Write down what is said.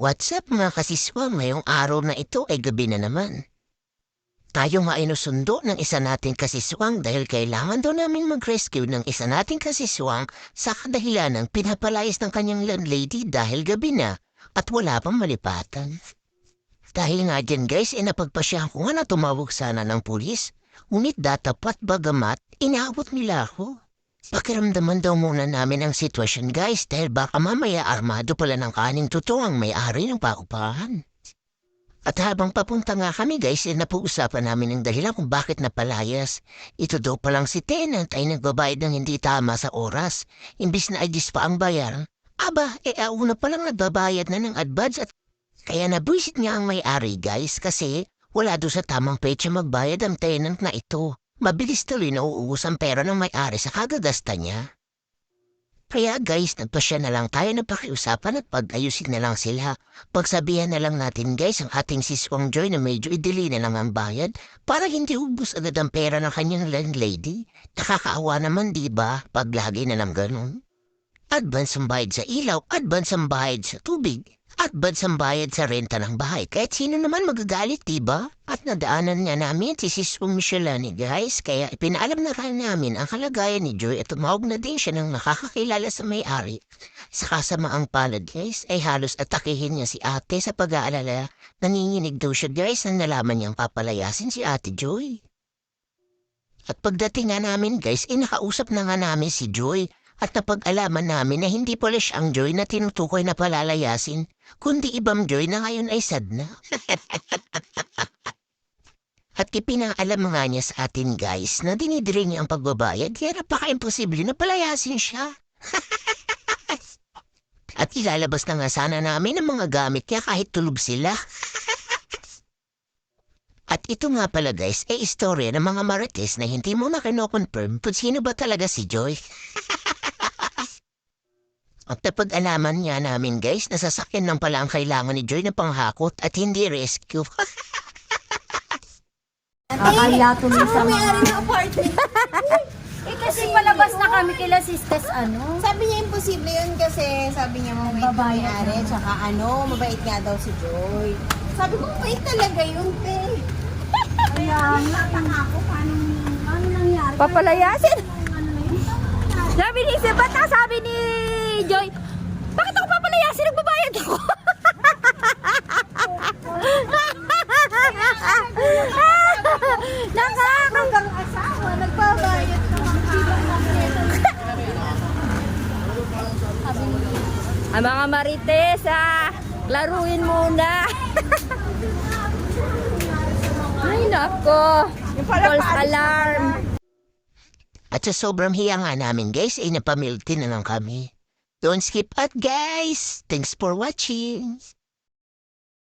What's up mga kasiswang ngayong araw na ito ay gabi na naman. Tayo nga ay nusundo ng isa nating kasiswang dahil kailangan daw namin mag-rescue ng isa nating kasiswang sa kadahilan ng pinapalayas ng kanyang landlady dahil gabi na at wala pang malipatan. Dahil nga dyan guys, ay napagpasyahan ko nga na tumawag sana ng pulis, ngunit datapat bagamat inaabot nila ako. Pakiramdaman daw muna namin ang sitwasyon guys dahil baka mamaya armado pala ng kaning totoo may-ari ng paupahan. At habang papunta nga kami guys, eh, napag-usapan namin ang dahilan kung bakit napalayas. Ito daw palang si tenant ay nagbabayad ng hindi tama sa oras, imbis na ay pa ang bayaran. Aba, eh una palang nagbabayad na ng advance at kaya nabuisit nga ang may-ari guys kasi wala doon sa tamang petsa magbayad ang tenant na ito. Mabilis tuloy na uubos ang pera ng may-ari sa kagagasta niya. Kaya guys, nagpasya na lang tayo na pakiusapan at pag-ayusin na lang sila. Pagsabihan na lang natin guys ang ating siswang Joy na medyo idili na lang ang bayad para hindi ubus agad ang pera ng kanyang landlady. Nakakaawa naman di ba pag lagi na lang ganun? Advance ang bayad sa ilaw, advance ang bayad sa tubig, advance ang bayad sa renta ng bahay. Kahit sino naman magagalit, di ba? At nadaanan niya namin si Siswang Michelani, guys. Kaya ipinaalam na rin namin ang kalagayan ni Joy at tumawag na din siya ng nakakakilala sa may-ari. Sa kasamaang palad, guys, ay halos atakihin niya si ate sa pag-aalala. Nanginginig daw siya, guys, nang nalaman niyang papalayasin si ate Joy. At pagdating nga namin, guys, inakausap na nga namin si Joy at napag-alaman namin na hindi pala siya ang Joy na tinutukoy na palalayasin, kundi ibang Joy na ngayon ay sad na. At ipinaalam nga niya sa atin guys na dinidiri niya ang pagbabayad kaya napaka-imposible na palayasin siya. At ilalabas na nga sana namin ang mga gamit niya kahit tulog sila. At ito nga pala guys, ay istorya ng mga marites na hindi mo na kino-confirm kung sino ba talaga si Joy. At napag-alaman niya namin guys na sasakyan lang pala ang kailangan ni Joy na panghakot at hindi rescue. Kakaya tuloy sa mga... May-ari ng apartment. Eh kasi palabas na kami kila sisters ano. Sabi niya imposible yun kasi sabi niya mabait na Babayad may-ari. na. Tsaka ano, mabait nga daw si Joy. Sabi ko, mabait talaga yun, te. Kaya nataka ako paano, paano nangyari. Papalayasin. Sabi ni Sebata, sabi ni Joy, bakit ako papalayasin? Nagbabayad ako. Nakaka... Hanggang asawa, nagbabayad Ang mga marites, ah, laruin muna. Ay, nako. False alarm. At sa sobrang hiya nga namin guys, ay napamilti na lang kami. Don't skip out guys! Thanks for watching!